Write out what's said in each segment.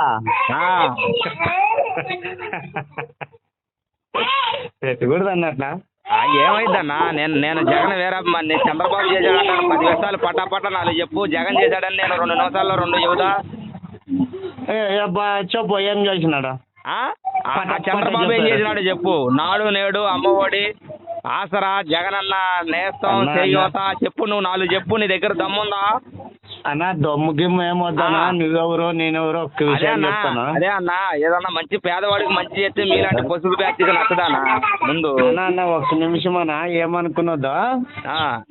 ఆ. పెట్టకూడదు అన్నట్లా ఆ, ఏమైందన్నా? నేను నేను జగన్ వేరే నేను చంద్రబాబు చేశాడంటే. పది నిమిషాలు పట్టా పట్ట నాలుగు చెప్పు. జగన్ చేశాడని నేను రెండు నిమిషాల్లో రెండు చెబుతా. చెప్పు ఏం చేసినాడు? చంద్రబాబు ఏం చేసినాడు చెప్పు. నాడు నేడు అమ్మఒడి ఆసరా జగనన్న నేస్తం చేయూత చెప్పు నువ్వు నాలుగు చెప్పు. నీ దగ్గర దమ్ముందా? అన్న దమ్ము గిమ్ము ఏమొద్దనా. నువ్వెవరో నేనెవరో ఒక్క అదే విషయం అన్న చెప్తాను? అదే అన్న ఏదన్నా మంచి పేదవాడికి మంచి చేస్తే మీలాంటి పసుపు బ్యాచ్కి నచ్చదానా ముందు. అన్న అన్న ఒక్క నిమిషం అన్న ఏమనుకున్నదో? ఆ,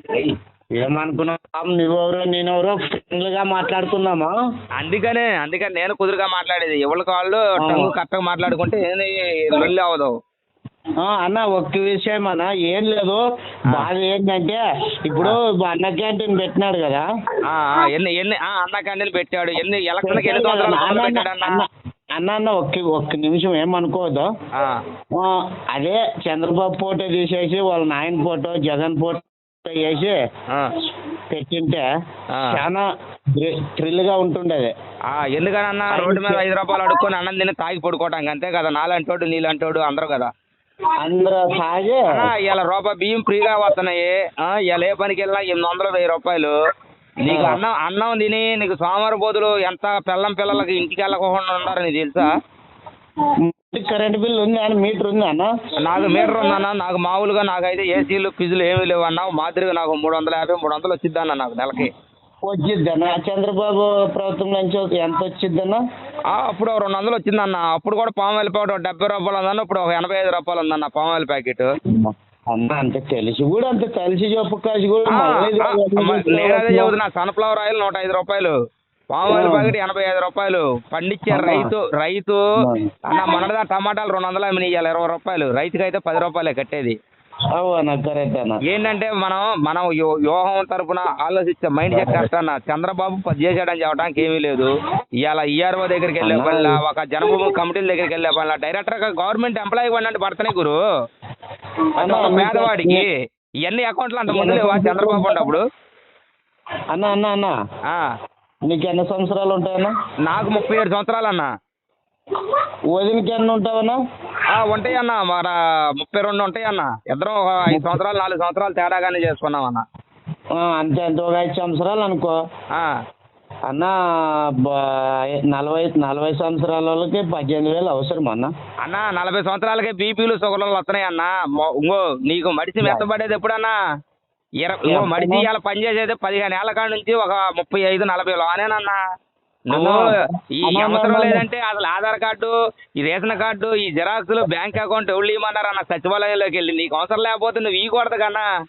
ఏమనుకున్నావు? నువ్వెవరో నేనెవరో ఫ్రెండ్లుగా మాట్లాడుకుందామా? అందుకనే అందుకని నేను కుదురుగా మాట్లాడేది. ఎవరికి వాళ్ళు టంగు కరెక్ట్గా మాట్లాడుకుంటే ఏంది లొల్లి అవ్వదు. అన్న ఒక్క విషయం అన్న. ఏం లేదు. బాధ ఏంటంటే ఇప్పుడు అన్న క్యాంటీన్ పెట్టినాడు కదా. ఎన్ని ఎన్ని అన్న క్యాంటీన్ పెట్టాడు. ఎన్ని ఎలక్షన్కి ఎన్ని సంవత్సరాలు పెట్టాడు అన్న? అన్న, ఒక్క ఒక్క నిమిషం ఏమనుకోవద్దు. అదే చంద్రబాబు ఫోటో తీసేసి వాళ్ళ నాయన ఫోటో జగన్ ఫోటో వేసి పెట్టింటే. చాలా థ్రిల్గా ఉంటుండేది. ఆ, ఎందుకనన్నా రోడ్డు మీద ఐదు రూపాయలు అడుక్కొని అన్నం తిని తాగి పడుకోవటానికి అంతే కదా. నాలంటోడు నీలంటోడు అందరూ కదా. అందరూ తాగి. ఇలా రూపాయి బియ్యం ఫ్రీగా వస్తున్నాయి. ఇలా ఏ పనికి వెళ్ళినా ఎనిమిది వందలు వెయ్యి రూపాయలు. నీకు. అన్నం అన్నం తిని నీకు సోమవారం బోధులు ఎంత పిల్లం పిల్లలకి ఇంటికి వెళ్ళకుండా ఉన్నారు నీకు తెలుసా? కరెంట్ బిల్ ఉంది అని మీటర్ ఉంది అన్న. నాకు మీటర్ ఉందన్న నాకు మామూలుగా నాకైతే ఏసీలు ఫిజులు ఏమీ లేవు అన్న. మాదిరిగా నాకు మూడు వందల యాభై మూడు వందలు వచ్చిద్ది అన్న నాకు నెలకి. వచ్చిద్దన్న? చంద్రబాబు ప్రభుత్వం నుంచి ఎంత వచ్చిద్దన్న? ఆ, అప్పుడు ఒక రెండు వందలు వచ్చిందన్న. అప్పుడు కూడా పాము ఆయిల్ ఒక డెబ్బై రూపాయలు ఉందన్న ఇప్పుడు ఒక ఎనభై ఐదు రూపాయలు ఉందన్న పాము ఆయిల్ ప్యాకెట్. అన్న అంత తెలిసి కూడా అంత తెలిసి చెప్పు కాసి కూడా ఆ, మళ్ళీ ఆ, మ- నేను అదే చెబుతున్నా సన్ఫ్లవర్ ఆయిల్ నూట ఐదు రూపాయలు పామ్ ఆయిల్ ప్యాకెట్ ఎనభై ఐదు రూపాయలు. పండించే. రైతు రైతు. అన్న మొన్నటిదా టమాటాలు రెండు వందలు ఇవాళ ఇరవై రూపాయలు. రైతుకి అయితే పది రూపాయలే కట్టేది. ఏంటంటే మనం మనం వ్యూహం తరపున ఆలోచించే మైండ్ సెట్ కరెక్ట్ అన్న. చంద్రబాబు పది చేశాడని చెప్పడానికి ఏమీ లేదు. ఇవాళ ఈఆర్ఓ దగ్గరికి వెళ్ళే. పనిలా ఒక జనభూమి కమిటీల దగ్గరికి వెళ్ళే పనిలా. డైరెక్టర్గా గవర్నమెంట్ ఎంప్లాయీ పడినట్టు పడుతున్నాయి గురు. పేదవాడికి ఇవన్నీ అకౌంట్లు అంత ముందు లేవా చంద్రబాబు ఉన్నప్పుడు? అన్న అన్న అన్న. ఆ, నీకు ఎన్ని సంవత్సరాలు ఉంటాయన్న? నాకు ముప్పై ఏడు సంవత్సరాలు అన్న. వదినకి ఎన్ని ఉంటావన్నా ఆ, ఉంటాయి అన్న మన ముప్పై రెండు ఉంటాయి అన్న ఇద్దరం ఒక ఐదు సంవత్సరాలు నాలుగు సంవత్సరాలు తేడాగానే చేసుకున్నాం అన్న అంతే. అంతే ఒక ఐదు సంవత్సరాలు అనుకో. ఆ, అన్న నలభై నలభై సంవత్సరాల వాళ్ళకి పద్దెనిమిది వేలు అవసరం అన్న అన్న నలభై సంవత్సరాలకే బీపీలు షుగర్లు వస్తున్నాయి అన్న ఇంకో నీకు మడిసి మెత్తబడేది ఎప్పుడన్నా? ఇరవై మడిసి ఇవాళ పని చేసేది పదిహేను ఏళ్ళ కాడ నుంచి ఒక ముప్పై ఐదు నలభై లోనేనన్నా నువ్వు ఈ అవసరం లేదంటే అసలు ఆధార్ కార్డు ఈ రేషన్ కార్డు ఈ జిరాక్స్లు బ్యాంక్ అకౌంట్ ఎవరు ఇవ్వమన్నారు? అన్న సచివాలయంలోకి వెళ్ళి. నీకు అవసరం లేకపోతే నువ్వు ఇవ్వకూడదు కన్నా.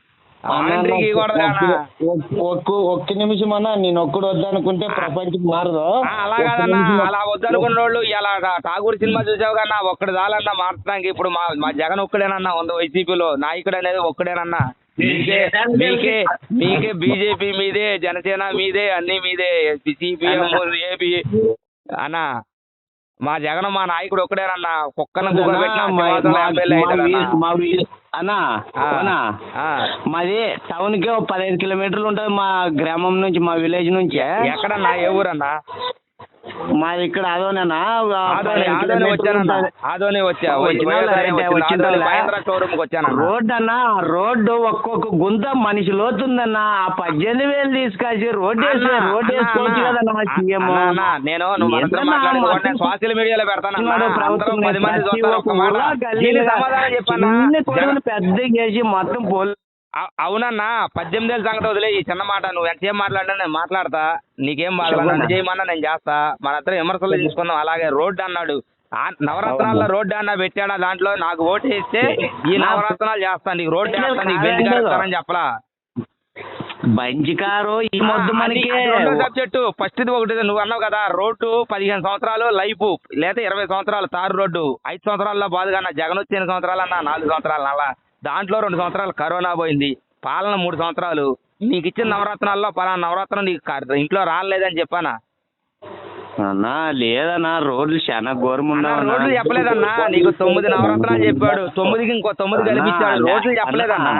ఒక్క- నిమిషం అన్న నేను ఒక్కడు వద్దనుకుంటే ప్రపంచం మారదు. అలా కాదన్నా. అలా వద్దనుకున్న వాళ్ళు ఇలా ఠాగూర్ సినిమా చూసావు కన్నా ఒక్కడు చాలన్నా మార్చడానికి ఇప్పుడు మా మా జగన్ ఒక్కడేనన్నా ఉంది వైసీపీలో నాయకుడు అనేది ఒక్కడేనన్నా. మీకే మీకే మీకే బీజేపీ మీదే జనసేన మీదే అన్ని మీదే సిపిఎం ఏపీ. అన్నా మా జగన్ మా నాయకుడు ఒక్కడేనన్నా కుక్కను అన్న. మాది టౌన్కి పదిహేను కిలోమీటర్లు ఉంటుంది మా గ్రామం నుంచి మా విలేజ్ నుంచి. ఎక్కడన్నా ఏ ఊరన్నా? మాది ఇక్కడ అదోనేనా ఆదోని ఆదోని వచ్చానన్నా. ఆదోని వచ్చా వచ్చినా. మహేంద్ర షోరూమ్కి రోడ్డు అన్న రోడ్డు ఒక్కొక్క గుంత మనిషి లోతుందన్న ఆ పద్దెనిమిది వేలు తీసుకొచ్చి వేసి రోడ్డు అన్నా, వేసుకోవచ్చు కదన్న సీఎం. నేను సోషల్ మీడియాలో పెడతాను పెద్ద చేసి మొత్తం పోల్ అ- అవునన్నా పద్దెనిమిది ఏళ్ళ సంగతి వదిలే ఈ చిన్న మాట నువ్వు ఎంతసేపు మాట్లాడినా నేను మాట్లాడతా. నీకేం. నన్ను చేయమన్నా నేను చేస్తా. మన ఇద్దరం విమర్శలు తీసుకుందాం అలాగే రోడ్డు అన్నాడు. నవరత్నాల్లో రోడ్డు అన్న పెట్టాడా? దాంట్లో నాకు ఓటు వేస్తే ఈ నవరత్నాలు చేస్తాను నీకు రోడ్డు నీకు బెంచ్. కడతానని చెప్పలా? ఈ మొద్దు మనకి. రెండో సబ్జెక్టు. ఫస్ట్ ఇది ఒకటి నువ్వు అన్నావు కదా రోడ్డు పదిహేను సంవత్సరాలు లైఫ్. లేదా ఇరవై సంవత్సరాలు తారు రోడ్డు. ఐదు సంవత్సరాల్లో బాధగా జగన్ వచ్చి ఎన్ని సంవత్సరాలు అన్న నాలుగు సంవత్సరాలు అలా దాంట్లో రెండు సంవత్సరాలు కరోనా పోయింది. పాలన మూడు సంవత్సరాలు. నీకు ఇచ్చిన నవరత్నాల్లో పలానా నవరత్నం నీకు ఇంట్లో రాలేదని చెప్పానా? అన్నా లేదన్నా రోడ్లు చాలా ఘోరం అన్నా, రోడ్లు చెప్పలేదన్నా. నీకు తొమ్మిది నవరత్నాలు చెప్పాడు. తొమ్మిదికి ఇంకో తొమ్మిది కల్పించాడు రోడ్లు చెప్పలేదన్నా.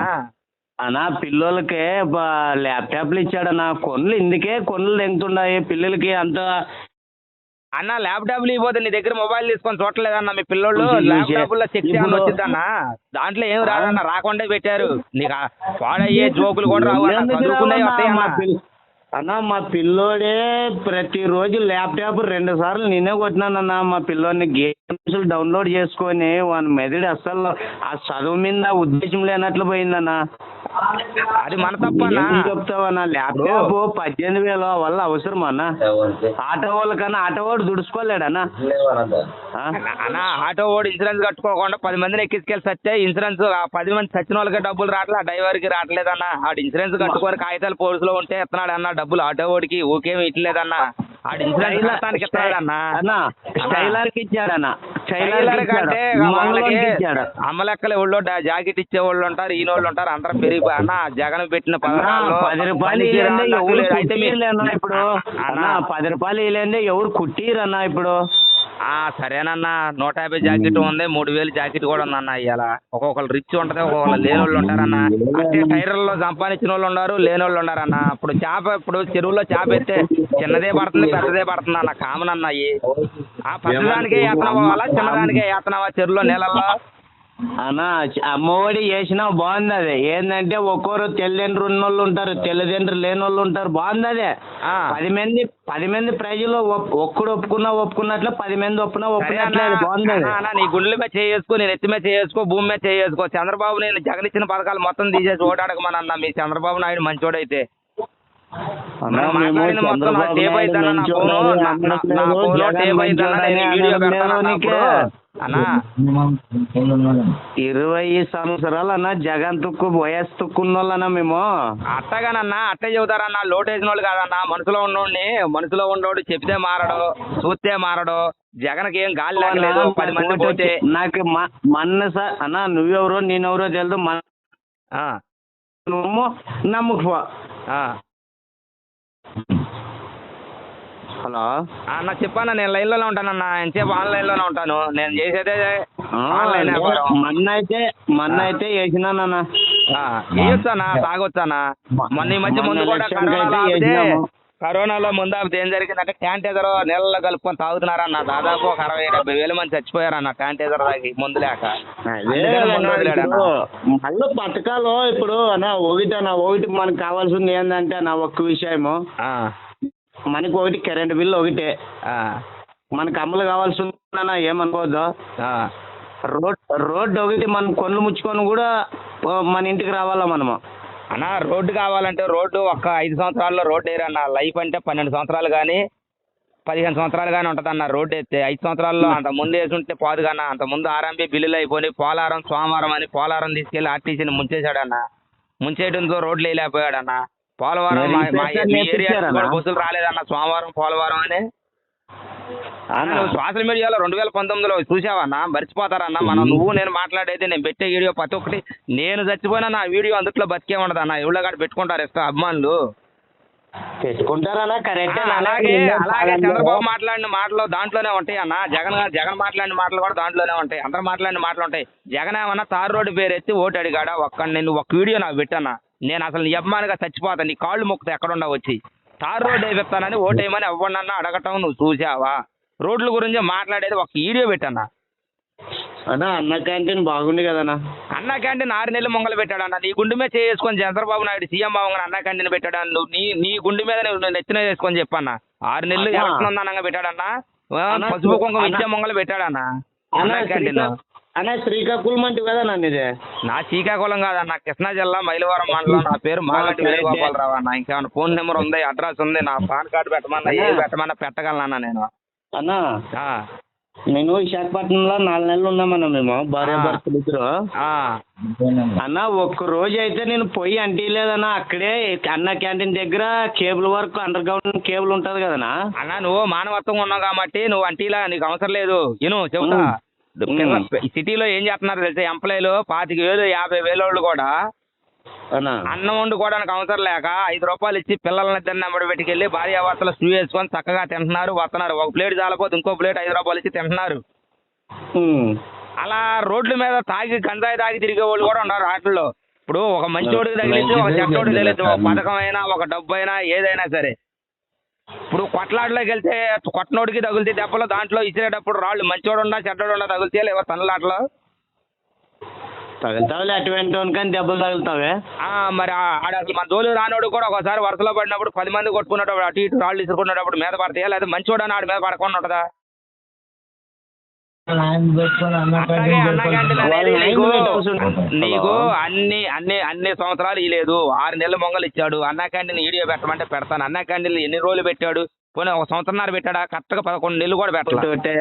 అన్నా పిల్లలకే ల్యాప్టాప్లు ఇచ్చాడన్నా. కొనులు ఇందుకే కొనులు తెంగుతున్నాయి పిల్లలకి. అంత అన్న ల్యాప్టాప్లు ఇవ్వదు నీ దగ్గర మొబైల్ తీసుకొని చూడలేదన్న మీ పిల్లోళ్ళు? చూసి, చూసి. ల్యాప్టాప్లో చెక్ చేయమని ఇప్పుడు- వచ్చిందన్న? దాంట్లో ఏం రాదన్న? రాకుండా పెట్టారు. నీకు పాడయ్యే జోకులు కూడా రావు? వస్తాయి అన్న మా పిల్లోడే ప్రతిరోజు ల్యాప్టాప్ రెండు సార్లు నేనే కొట్టినానన్న. మా పిల్లోని గేమ్స్ డౌన్లోడ్ చేసుకొని వాని మెదడు అస్సలు ఆ చదువు మీద ఉద్దేశం లేనట్లు పోయిందన్న. అది మన తప్పన్నా. ఏం చెప్తావన్నా? ల్యాప్టాప్ పద్దెనిమిది వేల వల్ల అవసరం అన్న? ఆటో వాళ్ళకన్నా ఆటో వాడు దుడుచుకోలేడన్నా? అన్న- అన్న ఆటో ఓడి ఇన్సూరెన్స్ కట్టుకోకుండా పది మందిని ఎక్కించుకెళ్ళి సత్తే ఇన్సూరెన్స్ ఆ పది మంది చచ్చిన వాళ్ళకి డబ్బులు రావట్లే ఆ డ్రైవర్కి రావట్లేదన్న ఆడు ఇన్సూరెన్స్ కట్టుకొని కాగితాలు పోలీసులో ఉంటే ఎత్తున్నాడు అన్న? డబ్బులు ఆటో ఓడికి ఊకేమి ఇట్లేదన్న? ఆడు ఇన్సూరెన్స్ కట్టడానికి ఇస్తున్నాడన్న అన్న టైలర్కి ఇచ్చాడన్న. ఇచ్చాడు. వాళ్ళకి అమ్మలెక్కల జాకెట్ ఇచ్చే వాళ్ళు ఉంటారు ఈయన వాళ్ళు ఉంటారు అందరూ పెరిగిపోయి అన్న జగన్ పెట్టిన పది రూపాయలు ఇప్పుడు. పది రూపాయలు ఇవ్వలేందే ఎవరు కుట్టిరన్నా ఇప్పుడు. సరేనన్నా. నూట యాభై జాకెట్ ఉంది. మూడు వేలు జాకెట్ కూడా ఉందన్న ఇవాళ ఒక్కొక్కరు రిచ్ ఉంటది ఒక్కొక్కరు లేని వాళ్ళు ఉంటారన్న. అంటే టైర్లలో సంపాదించిన వాళ్ళు ఉన్నారు లేని వాళ్ళు ఉన్నారన్న. ఇప్పుడు చేప ఇప్పుడు చెరువులో చేప ఎత్తే చిన్నదే పడుతుంది పెద్దదే పడుతుంది అన్న కామన్ అన్న పెద్దదానికే యాతన పోవాలా చిన్నదానికే యాతనవా చెరువులో నీళ్ళల్లో? అన్నా అమ్మఒడి చేసినా బాగుంది అది ఏంటంటే ఒక్కొరు ఉన్న వాళ్ళు ఉంటారు తెల్లదెండ్రు లేని వాళ్ళు ఉంటారు బాగుంది అదే ఆ. పది మంది పది మంది ప్రజలు ఒక్కడు ఒప్పుకున్నా ఒప్పుకున్నట్లు పది మంది ఒప్పుకున్నా సరే ఒప్పుకున్నట్లే అన్న, అది బాగుంది నీ గుండెల మీద చేసుకో నేను ఎత్తి మీద చేసుకో భూమి మీద చేసుకో చంద్రబాబు నేను జగన్ ఇచ్చిన పథకాలు మొత్తం తీసేసి ఓటాడకమని అన్న. మీ చంద్రబాబు నాయుడు మంచోడైతే. వీడియో అన్న ఇరవై సంవత్సరాలు అన్న జగన్ తుక్కు వయస్సు తుక్కున్నోళ్ళన్నా మేము. అట్టగానన్నా అట్టే చెబుతారన్న లోటేసిన వాళ్ళు కాదన్న మనసులో ఉన్నోడిని మనసులో ఉన్నోడు చెప్తే మారడు చూస్తే మారడు జగన్కి ఏం గాలి లేకలేదు పది మంది పోతే. నాకు మొన్న సార్ అన్న నువ్వెవరో నేనెవరో తెలియదు నమ్ముకు. హలో. అన్న చెప్పన్న నేను లైన్లోనే ఉంటానన్న. ఎంతసేపు ఆన్లైన్లోనే ఉంటాను. నేను చేసేదే ఆన్లైన్ మొన్న అయితే మొన్న అయితే వేసినానన్న వేయొచ్చానా తాగొచ్చానా మొన్న ఈ మధ్య ముందు కూడా కరోనాలో ముందు ఏం జరిగిందంటే శానిటైజర్ నీళ్ళలో కలుపుకొని తాగుతున్నారన్న. దాదాపు ఒక అరవై డెబ్బై వేల మంది చచ్చిపోయారన్న శానిటైజర్ తాగి ముందు లేక. అన్న మళ్ళీ పథకాలు ఇప్పుడు అన్న ఒకటి అన్న ఒకటి మనకు కావాల్సింది ఏంటంటే అన్న ఒక్క విషయము. మనకి ఒకటి కరెంట్ బిల్లు ఒకటే. ఆ, మనకి అమలు కావాల్సింది అన్న ఏమనుకోవద్దు. ఆ. రోడ్ రోడ్డు ఒకటి మనం కొనులు ముచ్చుకొని కూడా ఓ, మన ఇంటికి రావాలా మనము? అన్న రోడ్డు కావాలంటే రోడ్డు ఒక్క ఐదు సంవత్సరాల్లో రోడ్డు వేయరన్న. లైఫ్ అంటే పన్నెండు సంవత్సరాలు కానీ పదిహేను సంవత్సరాలు కానీ ఉంటుందన్న రోడ్డు వేస్తే. ఐదు సంవత్సరాల్లో అంత ముందు వేసుంటే పోదు కన్నా. అంత ముందు ఆర్ఎంపీ బిల్లులు అయిపోయి పోలారం సోమవారం అని పోలారం తీసుకెళ్ళి ఆర్టీసీని ముంచేశాడన్న. ముంచేయడంతో రోడ్లు వేయలేకపోయాడన్న. పోలవరం బస్సులు రాలేదన్న సోమవారం పోలవరం అని? సోషల్ మీడియాలో రెండు వేల పంతొమ్మిదిలో చూసావన్నా? మర్చిపోతారన్న. మనం నువ్వు నేను మాట్లాడేది నేను పెట్టే వీడియో ప్రతి ఒక్కటి నేను చచ్చిపోయినా నా వీడియో అందుట్లో బతికే ఉండదు అన్న ఎవరో కాడ పెట్టుకుంటారు ఇష్టం అభిమానులు. పెట్టుకుంటారన్నా కరెక్టే ఆ, అలాగే అలాగే చంద్రబాబు మాట్లాడిన మాటలు దాంట్లోనే ఉంటాయి అన్న జగన్ గారు- జగన్ మాట్లాడిన మాటలు కూడా దాంట్లోనే ఉంటాయి. అందరు మాట్లాడిన మాటలు ఉంటాయి. జగన్ ఏమన్నా తారు రోడ్డు పేరు ఎత్తి ఓటు అడిగాడా? ఒక్క నేను ఒక వీడియో నాకు పెట్టన్నా. నేను అసలు నీ అభిమానిగా చచ్చిపోతాను నీ కాళ్ళు మొక్కుతా ఎక్కడ ఉండవు వచ్చి. తారు రోడ్డు వేపిస్తానని ఓటు వేయమని అవ్వనన్నా అడగటం నువ్వు చూసావా? రోడ్ల గురించి మాట్లాడేది ఒక వీడియో పెట్టన్నా. అన్న అన్న క్యాంటీన్ బాగుంది కదన్నా. అన్న క్యాంటీన్ ఆరు నెలలు మొంగలు పెట్టాడన్న. నీ గుండె మీద చేసుకొని చంద్రబాబు నాయుడు సీఎం బాబు అన్న క్యాంటీన్ పెట్టాడు నువ్వు నీ నీ గుండె మీద నువ్వు నెత్తిన చేసుకొని చెప్పన్న. ఆరు నెలలు అన్నా. ఉందన్నగా పెట్టాడన్న. అన్నా, పసుపు కుంకుమ అన్నా. ఇచ్చే మొంగలు పెట్టాడన్న. అన్న అన్న క్యాంటీన్. అన్న శ్రీకాకుళం అంటే కదా నన్ను ఇది నా శ్రీకాకుళం కాదన్న కృష్ణా జిల్లా మైలవరం మండలం. నా పేరు మాగంటి వేణుగోపాలరావు అన్న. ఇంకేమైనా ఫోన్ నెంబర్ ఉంది? అడ్రస్ ఉంది. నా పాన్ కార్డు పెట్టమన్నా. ఏది పెట్టమన్నా పెట్టగలనన్నా నేను? అన్న నేను విశాఖపట్నంలో నాలుగు నెలలు ఉన్నామన్న మేము. భార్య. భర్తలు ఇద్దరు. అన్న ఒక్క రోజు అయితే నేను పొయ్యి అంటీలేదన్న అక్కడే అన్న క్యాంటీన్ దగ్గర కేబుల్ వరకు అండర్ గ్రౌండ్ కేబుల్ ఉంటది కదనా అన్న నువ్వు మానవత్వం ఉన్నావు కాబట్టి నువ్వు అంటీలా నీకు అవసరం లేదు. ఇను చెబుతా. కింద. ఈ సిటీలో ఏం చేస్తున్నారు తెలుసా? ఎంప్లాయీలు పాతిక వేలు యాభై వేలు వాళ్ళు కూడా అన్న వండుకోవడానికి అవసరం లేక ఐదు రూపాయలు ఇచ్చి పిల్లల్ని ఇద్దరిని నెంబడి పెట్టుకెళ్ళి భార్యాభర్తలు స్టూ వేసుకొని చక్కగా తింటున్నారు వస్తున్నారు. ఒక ప్లేట్ చాలపోతే ఇంకో ప్లేట్ ఐదు రూపాయలు ఇచ్చి తింటున్నారు. అలా రోడ్ల మీద తాగి గంజాయి తాగి తిరిగే వాళ్ళు కూడా ఉన్నారు వాటిల్లో ఇప్పుడు ఒక మంచోడికి తగిలించి ఒక చెడ్డోడికి తగిలించి ఒక పథకం అయినా ఒక డబ్బు అయినా ఏదైనా సరే. ఇప్పుడు కొట్లాటలోకి వెళ్తే కొట్టనోడికి తగులుతాయి దెబ్బలు దాంట్లో ఇచ్చేటప్పుడు రాళ్ళు మంచోడు ఉండా చెడ్డోడు ఉండా తగులుతాయి లేవో తనలాటలో? తగులుతావులే అటువంటి వానికని దెబ్బలు తగులుతావే? ఆ, మరి ఆడ అసలు మన జోలు రానోడు కూడా ఒకసారి వరుసలో పడినప్పుడు పది మంది కొట్టుకున్నప్పుడు అటు ఇటు రాళ్ళు ఇసుకున్నప్పుడు మీద పడతాయా? లేదా మంచోడు అని ఆడి మీద పడకుండా ఉంటుందా? నీకు నీకు అన్ని అన్ని అన్ని సంవత్సరాలు ఇలేదు ఆరు నెలల మొంగలు ఇచ్చాడు. అన్నా క్యాంటీన్ వీడియో పెట్టమంటే పెడతాను. అన్నా క్యాంటీన్ ఎన్ని రోజులు పెట్టాడు? పోనీ ఒక సంవత్సరంన్నర పెట్టాడా? కరెక్ట్గా పదకొండు నెలలు కూడా పెట్టాలి. ఒకటే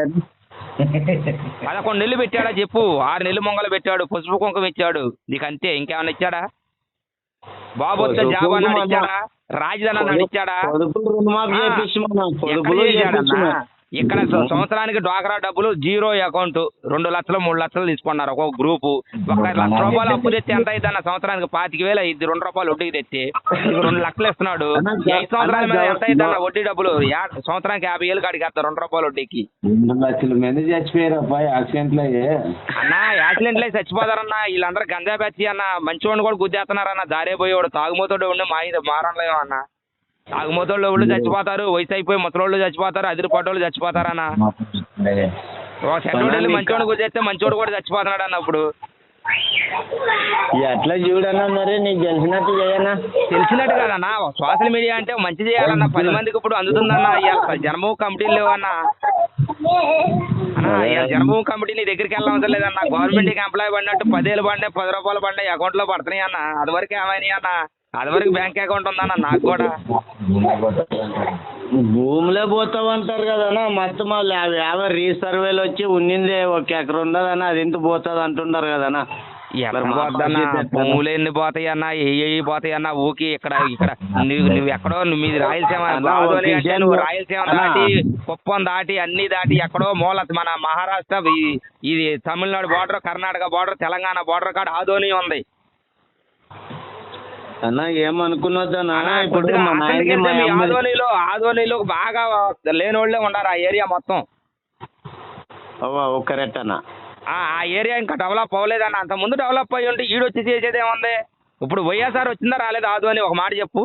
పదకొండు నెలలు పెట్టాడా చెప్పు. ఆరు నెలలు మొంగలు పెట్టాడు. పసుపు కుంకుమ ఇచ్చాడు. నీకు అంతే ఇంకేమన్నా ఇచ్చాడా? బాబు జాబ్ అన్నాడు ఇచ్చాడా? రాజధాని అన్నాడు ఇచ్చాడా? ఇక్కడ సంవత్సరానికి డ్వాక్రా డబ్బులు జీరో అకౌంట్ రెండు లక్షలు మూడు లక్షలు తీసుకున్నారు ఒక్కొక్క గ్రూపు. ఒక లక్ష రూపాయలు అప్పు తెచ్చి ఎంత అయింది అన్న సంవత్సరానికి పాతిక వేలు అయింది రెండు రూపాయలు వడ్డీకి తెచ్చి. రెండు లక్షలు ఇస్తున్నాడు. ఐదు సంవత్సరాల మీద ఎంత అయింది అన్న వడ్డీ డబ్బులు? సంవత్సరానికి యాభై వేలు కాడికి వేస్తారు రెండు రూపాయలు వడ్డీకి. రెండు లక్షల మంది చచ్చిపోయారు అబ్బాయి యాక్సిడెంట్లు అయ్యే అన్న యాక్సిడెంట్లు అయి చచ్చిపోతారన్న వీళ్ళందరూ గంజా బ్యాచి అన్న మంచివాడిని కూడా గుద్దేస్తున్నారన్న దారే పోయేవాడు తాగుమోతోడు ఉండి మా ఇది మారలేము అన్న తాగుమోతోళ్ళు వాళ్ళు చచ్చిపోతారు వయసు అయిపోయి ముసలోళ్ళు చచ్చిపోతారు అదిరిపట్టోళ్ళు చచ్చిపోతారన్న ఓ చెడ్డోడు వెళ్ళి మంచోడు గుద్దేస్తే మంచోడు కూడా చచ్చిపోతున్నాడు అన్న అప్పుడు. ఎట్లా చూడన్నా మరి నీకు తెలిసినట్టు చేయనా? తెలిసినట్టు కదన్న సోషల్ మీడియా అంటే మంచి చేయాలన్న. పది మందికి ఇప్పుడు అందుతుందన్న. ఇవాళ జన్మభూమి కమిటీలు లేవన్న. జన్మభూమి కమిటీ నీ దగ్గరికి వెళ్ళవసరం లేదన్న. గవర్నమెంట్కి ఎంప్లాయ్ పడినట్టు పదేళ్ళు పడినాయి పది రూపాయలు పడినాయి అకౌంట్లో పడుతున్నాయి అన్న. అది వరకు ఏమైనాయి అన్న? అది వరకు బ్యాంక్ అకౌంట్ ఉందన్న నాకు కూడా. భూమిలో పోతావంటారు కదన్నా మొత్తం వాళ్ళు యాభై రీసర్వేలు వచ్చి ఉన్నిందే ఒక ఎకరం ఉండదన్న అది ఎంత పోతుంది అంటున్నారు కదన్నా. ఎక్కడ పోద్దన్న? భూములు ఎన్ని పోతాయి అన్న ఏ పోతాయి అన్న ఊకి ఇక్కడ ఇక్కడ. నువ్వు నువ్వు ఎక్కడో నువ్వు మీది రాయలసీమ కాదు నువ్వు రాయలసీమ. దాటి కుప్పం దాటి అన్ని దాటి ఎక్కడో మూల మన మహారాష్ట్ర ఇది Tamil Nadu border Karnataka border Telangana border కాడ ఆదోని ఉంది. అన్న ఏమనుకున్నదన్నా ఇప్పుడు మా నాయనకి మా అమ్మ బాగా లేనోళ్ళే ఉన్నారు ఆ ఏరియా మొత్తం. కరెక్ట్ అన్న. ఆ ఆ ఏరియా ఇంకా డెవలప్ అవ్వలేదన్న. అంత ముందు డెవలప్ అయ్యి ఉంటే ఈడొచ్చి చేసేది ఏముంది? ఇప్పుడు వైఎస్ఆర్ వచ్చిందా రాలేదు ఆదోని ఒక మాట చెప్పు.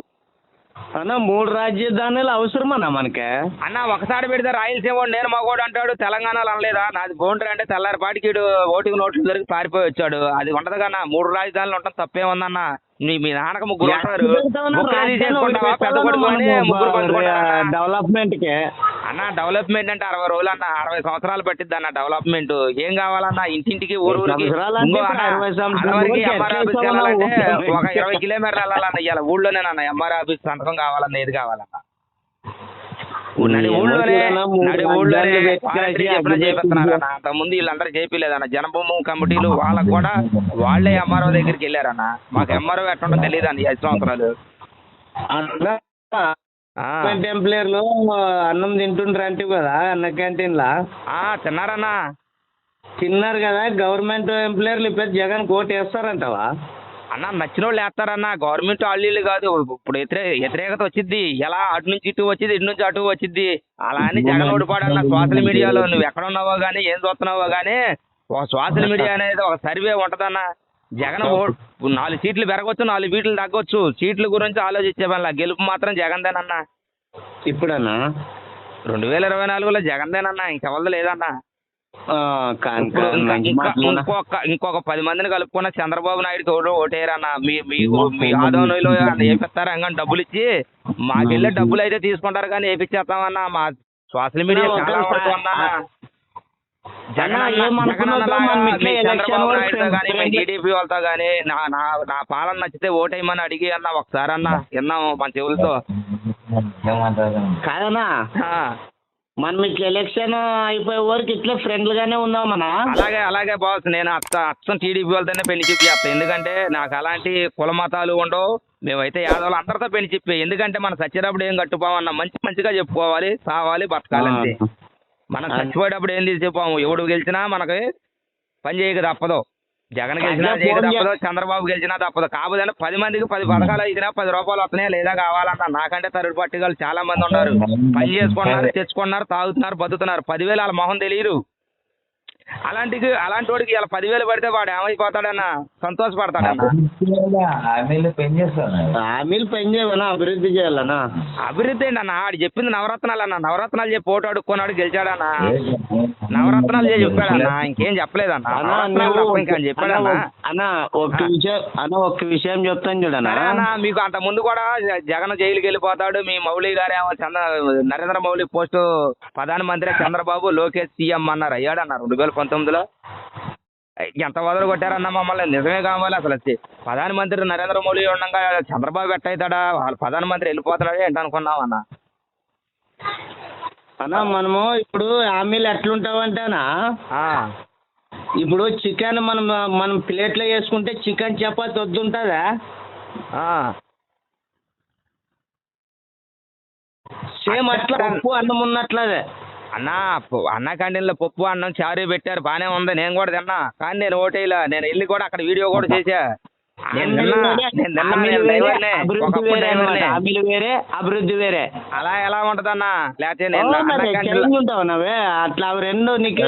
అన్న మూడు రాజధానులు అవసరమన్నా మనకే? అన్న ఒకసారి పెడితే రాయలసీమ వాడు నేను మగోడు అంటాడు తెలంగాణలో అనలేదా? నాది బౌండరీ అంటే తెల్లారి పాటికి ఓటింగ్ నోట్లు దొరికి పారిపోయి వచ్చాడు. అది ఉండదు కన్నా మూడు రాజధానులు ఉండటం తప్పేముందన్న? మీ నాన్నక ముగ్గురు ఉంటారు. ముగ్గురు తీసేసుకుంటావా పెద్ద కొడుకు అని ముగ్గురు పంచుకుంటారా డెవలప్మెంట్కి అన్న డెవలప్మెంట్ అంటే అరవై రోజులు అన్న అరవై సంవత్సరాలు పట్టిద్ది అన్న డెవలప్మెంట్. ఏం కావాలన్న ఇంటింటికి ఊరు? ఒక ఇరవై కిలోమీటర్లు వెళ్ళాలన్న ఇవాళ ఊళ్ళోనేనన్న ఎంఆర్ ఆఫీస్ సంతకం కావాలన్న ఏది కావాలన్న. నడి ఊళ్ళోనే నడి ఊళ్ళోనే చేపిస్తున్నారన్న అంతకుముందు వీళ్ళందరూ చేపిలేదన్న జనభూమి కమిటీలు వాళ్ళకు కూడా వాళ్ళే ఎంఆర్ఓ దగ్గరికి వెళ్ళారన్న మాకు ఎంఆర్ఓ ఎట్టుండో తెలియదు ఈ ఐదు సంవత్సరాలు. ఎంప్లాయర్లు అన్నం తింటుండ్రు అంటే కదా అన్న క్యాంటీన్ లా ఆ, తిన్నారన్నా. తిన్నారు కదా గవర్నమెంట్ ఎంప్లాయర్లు ఇప్పుడు జగన్ కోట్ వేస్తారంటవా అన్న నచ్చిన వాళ్ళు వేస్తారన్న గవర్నమెంట్ వాళ్ళు కాదు. ఇప్పుడు వ్యతిరే వ్యతిరేకత వచ్చింది ఎలా అటు నుంచి ఇటు వచ్చింది ఇటు నుంచి అటు వచ్చింది అలా అని జగన్ ఓడిపోడన్న సోషల్ మీడియాలో. నువ్వు ఎక్కడ ఉన్నావో కానీ ఏం చూస్తున్నావో కానీ ఒక సోషల్ మీడియా అనేది ఒక సర్వే ఉంటదన్న. జగన్ నాలుగు సీట్లు పెరగవచ్చు నాలుగు సీట్లు తగ్గొచ్చు. సీట్ల గురించి ఆలోచించే పనిలా గెలుపు మాత్రం జగన్దేనన్న. ఇప్పుడన్నా? రెండు వేల ఇరవై నాలుగులో జగన్దేనన్న ఇంకెవరిది లేదన్న. ఇంకా-. ఇంకొక ఇంకొక పది మందిని కలుపుకున్న చంద్రబాబు నాయుడు తోడు ఓటేరన్న మీ మీకు మీ ఆదోనిలో వేపిస్తారు కానీ డబ్బులు ఇచ్చి మాకెళ్ళే డబ్బులు అయితే తీసుకుంటారు కానీ వేపించేస్తామన్నా మా సోషల్ మీడియా చంద్రబాబు కానీ మీ టీడీపీ వాళ్ళతో కానీ నా నా నా పాలన నచ్చితే ఓటేయమని అడిగి అన్న ఒకసారి అన్న విన్నాము మన చెవులతో. కాదన్నా. ఆ, మనం ఇట్లా ఎలక్షన్ అయిపోయే వరకు ఇట్లా ఫ్రెండ్లుగానే ఉందామన్నా అలాగే అలాగే బాస్ నేను అచ్చ అచ్చం టీడీపీ వాళ్ళతోనే పెళ్ళి చెప్పి చేస్తాను ఎందుకంటే నాకు అలాంటి కుల మతాలు ఉండవు. మేమైతే యాదవులు అందరితో పెళ్ళి చెప్పి ఎందుకంటే మనం చచ్చేటప్పుడు ఏం కట్టుకోమన్నా మంచి మంచిగా చెప్పుకోవాలి సావాలి బతకాలి అంతే. మనం చచ్చిపోయేటప్పుడు ఏం తీసి చెప్పాము? ఎవడు గెలిచినా మనకి పని చేయక తప్పదు. జగన్ గెలిచినా తప్పదు చంద్రబాబు గెలిచినా తప్పదు. కాకపోతే పది మందికి పది పథకాలు ఇచ్చినా పది రూపాయలు వస్తున్నాయా లేదా కావాలన్న నాకంటే పార్టీ వాళ్ళు చాలా మంది ఉన్నారు. పని చేసుకుంటున్నారు తెచ్చుకుంటున్నారు తాగుతున్నారు బతుకుతున్నారు. పదివేలు వాళ్ళ మొహం తెలియదు. అలాంటి అలాంటి వాడికి ఇలా పదివేలు పడితే వాడు ఏమైపోతాడన్నా? సంతోషపడతాడన్నా? హామీలు హామీలు అభివృద్ధి చేయాలన్నా అభివృద్ధి ఏంటి అన్న ఆడు చెప్పింది నవరత్నాలు అన్న నవరత్నాలు చెప్పి ఓటు అడుక్కున్నాడు గెలిచాడన్నా? నవరత్నాలు చేసి చెప్పాడన్నా? ఇంకేం చెప్పలేదన్న? అన్నా చెప్పాడన్నా? ఒక- అన్నా ఒక్క విషయం అన్న ఒక్క విషయం చెప్తాను చూడన్నా. మీకు అంత ముందు కూడా జగన్ జైలుకి వెళ్ళిపోతాడు. మీ మౌలి గారేమో చంద్ర నరేంద్ర మౌలి పోస్టు ప్రధానమంత్రి చంద్రబాబు లోకేష్ సీఎం అన్నారు. అయ్యాడన్న? రెండు వేల పంతొమ్మిదిలో? ఎంత వదలు కొట్టారన్న మమ్మల్ని? నిజమే కావాలి అసలు. వచ్చి ప్రధానమంత్రి నరేంద్ర మోడీ ఉండగా చంద్రబాబు ఎట్ట అవుతాడా వాళ్ళ ప్రధానమంత్రి వెళ్ళిపోతాడా ఏంటి అనుకున్నాం అన్న అన్నా మనము ఇప్పుడు హామీలు ఎట్లుంటావంటేనా? ఆ, ఇప్పుడు చికెన్ మనం మనం ప్లేట్లో వేసుకుంటే చికెన్ చపాతి వద్దుంటుందా? ఆ. సేమ్ అట్లా పప్పు అన్నం ఉన్నట్లదే. అన్న అన్న క్యాంటీన్లో పప్పు అన్నం చారు పెట్టారు. బానే ఉంది. నేను కూడా తిన్నా. కానీ నేను ఓటేలా నేను వెళ్ళి కూడా అక్కడ వీడియో కూడా చేశా. తిన్నా. హామీలు వేరే. అభివృద్ధి వేరే. అలా ఎలా ఉంటదన్నా? లేకపోతే అట్లా రెండు నీకు.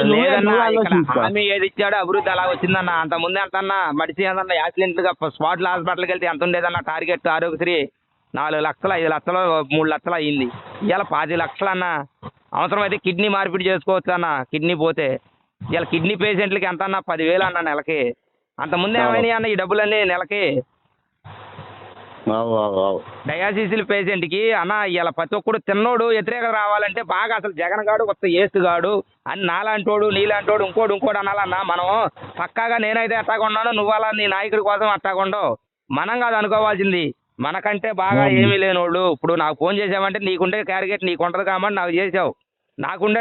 హామీ ఏది ఇచ్చాడో అభివృద్ధి అలా వచ్చిందన్న. అంత ముందే అంతన్నా మడిచి ఏందన్నా యాక్సిడెంట్గా స్పాట్ హాస్పిటల్కి వెళ్తే ఎంత ఉండేదన్న? టార్గెట్ ఆరోగ్యశ్రీ నాలుగు లక్షలు ఐదు లక్షలు మూడు లక్షలు అయ్యింది ఇవాళ పది లక్షలు అన్న అవసరం అయితే కిడ్నీ మార్పిడి చేసుకోవచ్చు అన్న. కిడ్నీ పోతే. ఇవాళ కిడ్నీ పేషెంట్లకి ఎంత అన్న పదివేలు అన్న నెలకి. అంత ముందే ఏమైనాయి అన్న ఈ డబ్బులన్నీ నెలకి? డయాసిసిల్ పేషెంట్కి అన్న ఇలా ప్రతి ఒక్కడు తిన్నోడు వ్యతిరేకత రావాలంటే బాగా అసలు జగన్ గాడు కొత్త ఏసు గాడు అని నాలాంటోడు నీలాంటోడు ఇంకోడు ఇంకోడు అనాలన్నా మనం పక్కాగా నేనైతే అట్టాగా ఉన్నాను నువ్వు అలా నీ నాయకుడి కోసం అట్టాగా ఉండవు మనం కాదు అనుకోవాల్సింది. మనకంటే బాగా ఏమీ లేనోళ్ళు. ఇప్పుడు నాకు ఫోన్ చేసావంటే నీకుండే క్యారిగేట్ నీకు ఉంటుంది కాబట్టి నాకు చేసావు నాకుండే